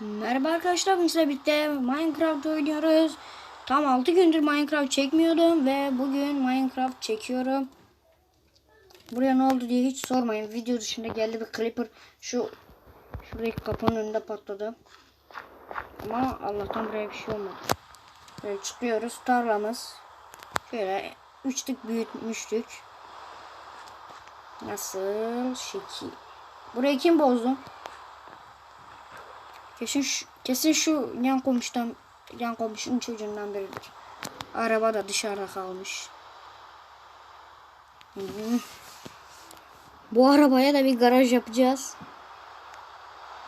Merhaba arkadaşlar bugün sizlerle birlikte Minecraft oynuyoruz. Tam 6 gündür Minecraft çekmiyordum ve bugün Minecraft çekiyorum. Buraya ne oldu diye hiç sormayın. Video dışında geldi bir creeper şu şuradaki kapının önünde patladı. Ama Allah'tan buraya bir şey olmadı. Böyle çıkıyoruz tarlamız. Şöyle üçlük büyütmüştük. Nasıl şekil. Burayı kim bozdu? Kesin şu, kesin şu yan komşudan yan komşunun çocuğundan biridir. Araba da dışarıda kalmış. Hı hı. Bu arabaya da bir garaj yapacağız.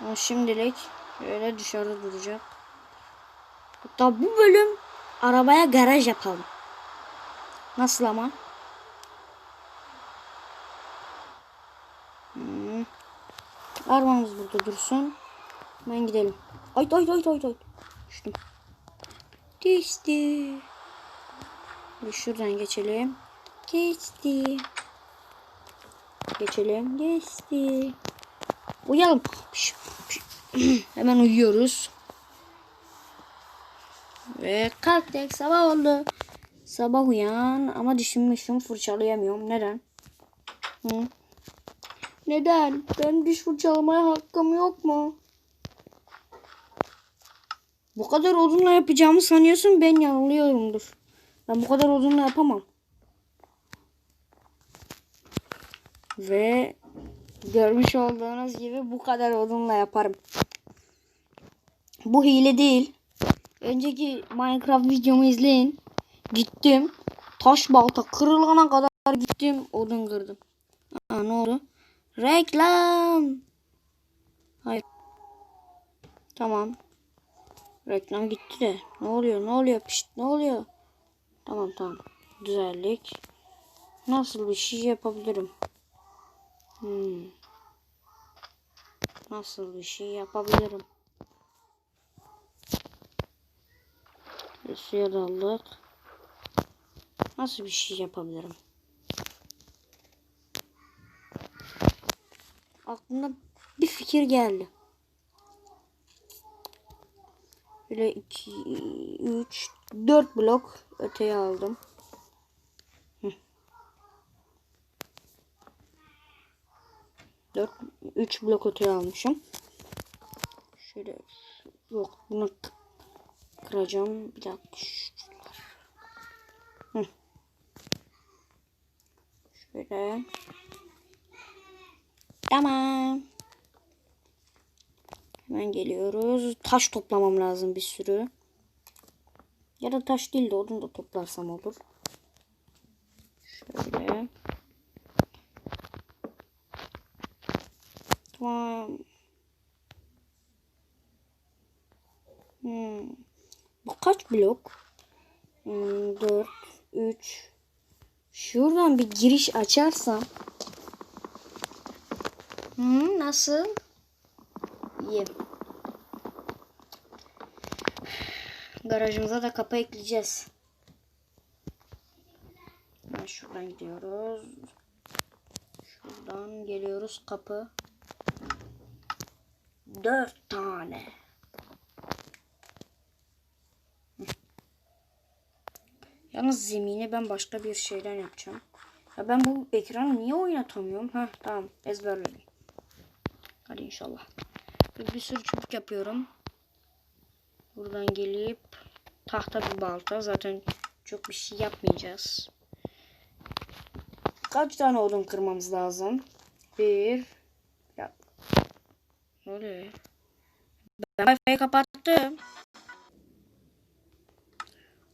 Ama şimdilik öyle dışarıda duracak. Hatta bu bölüm arabaya garaj yapalım. Nasıl ama? Hmm. Arabamız burada dursun. Ben gidelim. Ay ay ay ay ay. Düştüm. Geçti. Bir şuradan geçelim. Geçti. Geçelim. Geçti. Uyalım. Hemen uyuyoruz. Ve kalktık. Sabah oldu. Sabah uyan ama mişimi fırçalayamıyorum. Neden? Hı? Neden? Ben diş fırçalamaya hakkım yok mu? Bu kadar odunla yapacağımı sanıyorsun ben yanılıyorumdur. Ben bu kadar odunla yapamam. Ve görmüş olduğunuz gibi bu kadar odunla yaparım. Bu hile değil. Önceki Minecraft videomu izleyin. Gittim. Taş balta kırılana kadar gittim. Odun kırdım. Aa, ne oldu? Reklam. Hayır. Tamam. Reklam gitti de. Ne oluyor? Ne oluyor? Pişt, ne oluyor? Tamam tamam. Güzellik. Nasıl bir şey yapabilirim? Hmm. Nasıl bir şey yapabilirim? Suya daldık. Nasıl bir şey yapabilirim? Aklımda bir fikir geldi. Böyle 2, 3, 4 blok öteye aldım. Hı. 4, 3 blok öteye almışım. Şöyle yok bunu kıracağım. Bir dakika. Hı. Şöyle. Tamam. Hemen geliyoruz. Taş toplamam lazım bir sürü. Ya da taş değil de odun da toplarsam olur. Şöyle. Tamam. Hmm. Bu kaç blok? Hmm, 4, 3. Şuradan bir giriş açarsam. Hmm, nasıl? İyi. Garajımıza da kapı ekleyeceğiz. Ben şuradan gidiyoruz. Şuradan geliyoruz kapı. Dört tane. Yalnız zemini ben başka bir şeyden yapacağım. Ya ben bu ekranı niye oynatamıyorum? Ha tamam ezberledim. Hadi inşallah. Bir, bir sürü çubuk yapıyorum. Buradan gelip tahta bir balta. Zaten çok bir şey yapmayacağız. Kaç tane odun kırmamız lazım? Bir. Ya. Ne oluyor? Ben Wi-Fi'yi kapattım.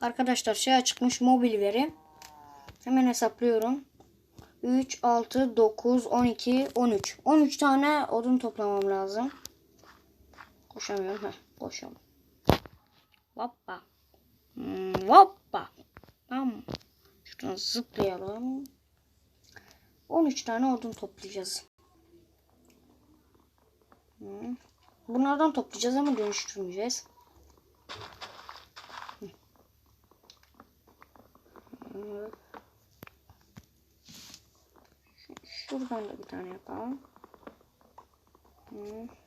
Arkadaşlar şey çıkmış mobil veri. Hemen hesaplıyorum. 3, 6, 9, 12, 13. 13 tane odun toplamam lazım. Koşamıyorum. Heh, koşuyorum. Hoppa. Hmm, hoppa. Tamam. Şuradan zıplayalım. 13 tane odun toplayacağız. Hmm. Bunlardan toplayacağız ama dönüştürmeyeceğiz. Evet. Şuradan da bir tane yapalım. Hmm.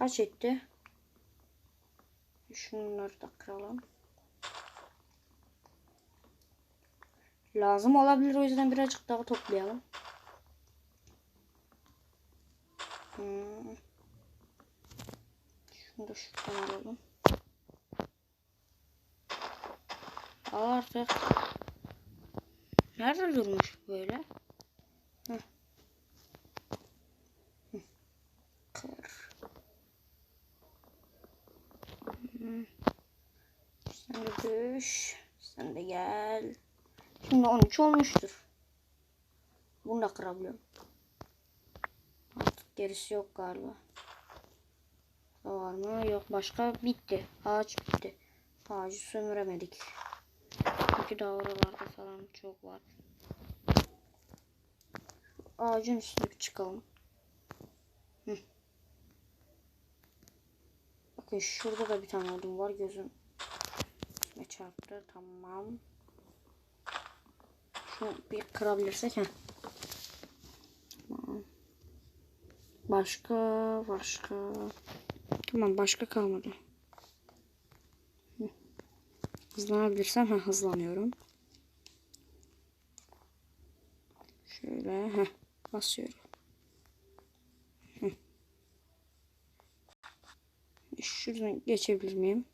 Kaç etti? Şunları da kıralım. Lazım olabilir o yüzden birazcık daha toplayalım. Hmm. Şunu da şuradan alalım. Al artık. Nerede durmuş böyle? Heh. Hı. Kır. Hmm. Sen de düş. Sen de gel. Şimdi 13 olmuştur. Bunu da kırabiliyorum. Artık gerisi yok galiba. Da var mı? Yok başka bitti. Ağaç bitti. Ağacı sömüremedik. Çünkü daha oralarda falan çok var. Ağacın üstüne bir çıkalım. Bakın şurada da bir tane odun var. Gözüm üstüne çarptı. Tamam. Şunu bir kırabilirsek. Heh. Tamam. Başka, başka. Tamam başka kalmadı. Hı. Hızlanabilirsem ha hızlanıyorum. Şöyle ha basıyorum. Şuradan geçebilir miyim?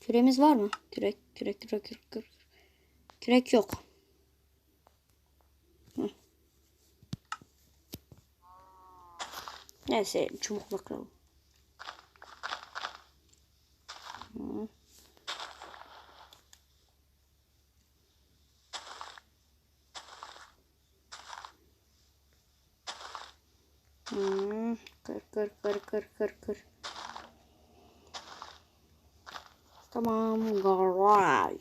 Küremiz var mı? Kürek, kürek, kürek, kürek, kürek. Kürek yok. Neyse çubukla kıralım. Hı. Hmm, kır kır kır kır kır kır. Tamam garaj.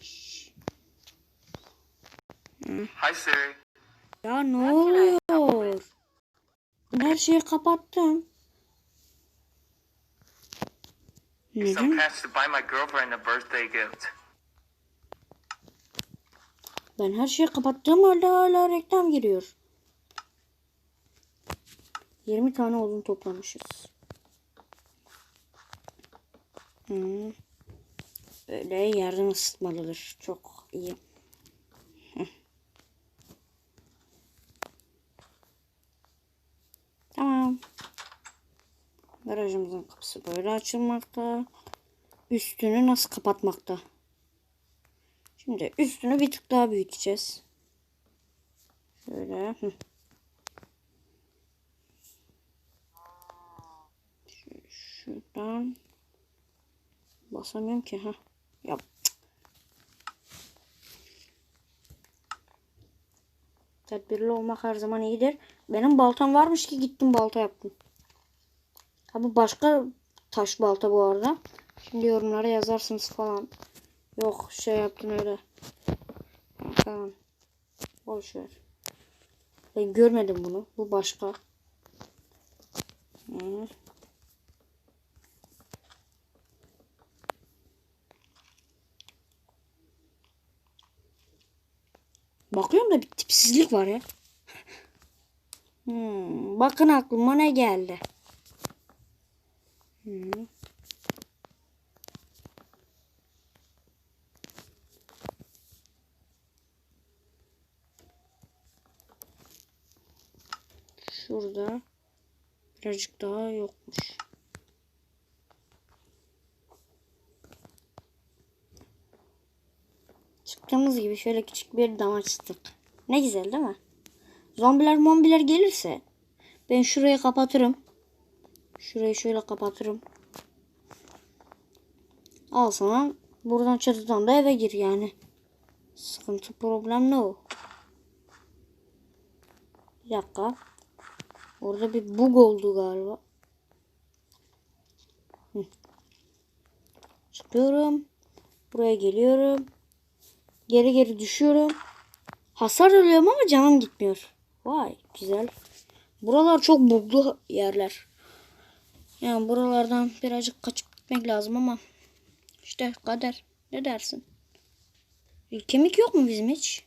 Hi Siri. Ya ne oluyor? Ben her şeyi kapattım. Neden? cash to buy my girlfriend a birthday gift. Ben her şeyi kapattığım halde hala reklam giriyor. 20 tane odun toplamışız. Hmm. Öyle yerden ısıtmalıdır. Çok iyi. Tamam. Garajımızın kapısı böyle açılmakta. Üstünü nasıl kapatmakta? Şimdi üstünü bir tık daha büyüteceğiz. Şöyle Şuradan. Basamıyorum ki. ha. Yap. Tedbirli olmak her zaman iyidir. Benim baltam varmış ki gittim balta yaptım. Tabi başka taş balta bu arada. Şimdi yorumlara yazarsınız falan. Yok şey yaptın öyle. Tamam. Boş ver. Ben görmedim bunu. Bu başka. Hı. Bakıyorum da bir tipsizlik var ya. Hmm, bakın aklıma ne geldi. Hmm. Şurada birazcık daha yokmuş. Çıktığımız gibi şöyle küçük bir dam açtık. Ne güzel değil mi? Zombiler mombiler gelirse ben şurayı kapatırım. Şurayı şöyle kapatırım. Al sana buradan çatıdan da eve gir yani. Sıkıntı problem ne o? Bir dakika. Orada bir bug oldu galiba. Hı. Çıkıyorum. Buraya geliyorum. Geri geri düşüyorum. Hasar alıyorum ama canım gitmiyor. Vay güzel. Buralar çok buglu yerler. Yani buralardan birazcık kaçıp gitmek lazım ama işte kader. Ne dersin? Bir kemik yok mu bizim hiç?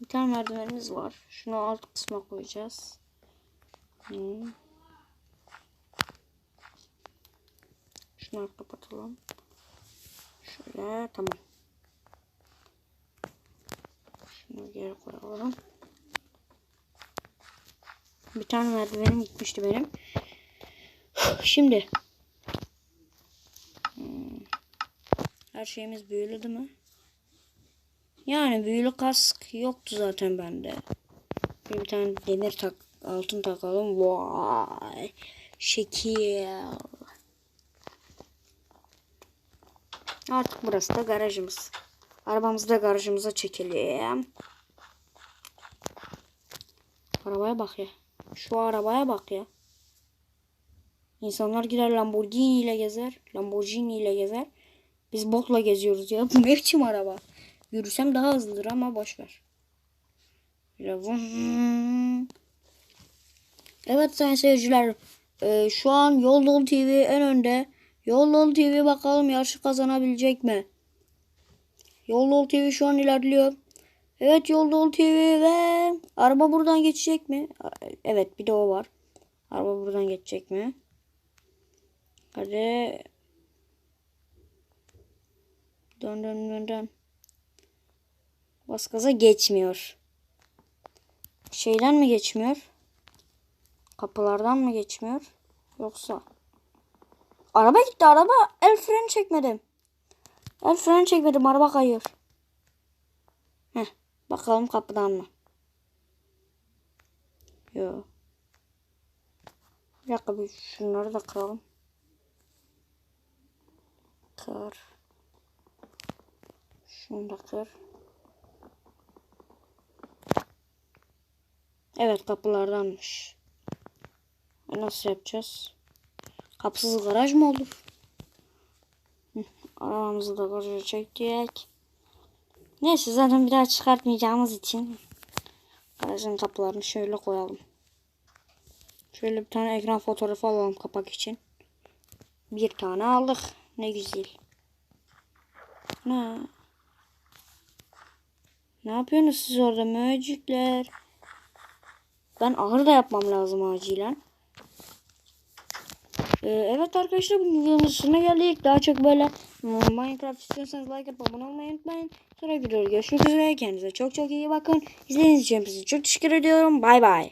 Bir tane merdivenimiz var. Şunu alt kısma koyacağız. Hmm. Şunu kapatalım. Şöyle tamam. Şunu geri koyalım. Bir tane merdivenim gitmişti benim. Şimdi. Hmm. Her şeyimiz büyülü değil mi? Yani büyülü kask yoktu zaten bende. Bir tane demir tak altın takalım. Vay. Şekil. Artık burası da garajımız. Arabamızı da garajımıza çekelim. Arabaya bak ya. Şu arabaya bak ya. İnsanlar gider Lamborghini ile gezer. Lamborghini ile gezer. Biz botla geziyoruz ya. Bu ne biçim araba? Yürüsem daha hızlıdır ama boş ver. Evet sayın seyirciler. e, şu an Yol Dolu TV en önde. Yol Dolu TV bakalım yarışı kazanabilecek mi? Yol Dolu TV şu an ilerliyor. Evet Yol Dolu TV ve araba buradan geçecek mi? Evet bir de o var. Araba buradan geçecek mi? Hadi. Dön dön dön dön. Bas gaza geçmiyor. Şeyden mi geçmiyor? Kapılardan mı geçmiyor? Yoksa? Araba gitti araba. El freni çekmedim. El freni çekmedim. Araba kayıyor. Heh. Bakalım kapıdan mı? Yok. Bir dakika bir şunları da kıralım. Kır. Şunu da kır. Evet kapılardanmış. Nasıl yapacağız? Kapısız garaj mı olur? Arabamızı da garaja çektik. Neyse zaten bir daha çıkartmayacağımız için garajın kapılarını şöyle koyalım. Şöyle bir tane ekran fotoğrafı alalım kapak için. Bir tane aldık. Ne güzel. Ne? Ne yapıyorsunuz siz orada möcükler? Ben ahır da yapmam lazım acilen. Ee, evet arkadaşlar bu videomuzun sonuna geldik. Daha çok böyle hmm, Minecraft istiyorsanız like atıp abone olmayı unutmayın. Sonra videoda görüşmek üzere. Kendinize çok çok iyi bakın. İzlediğiniz için size çok teşekkür ediyorum. Bay bay.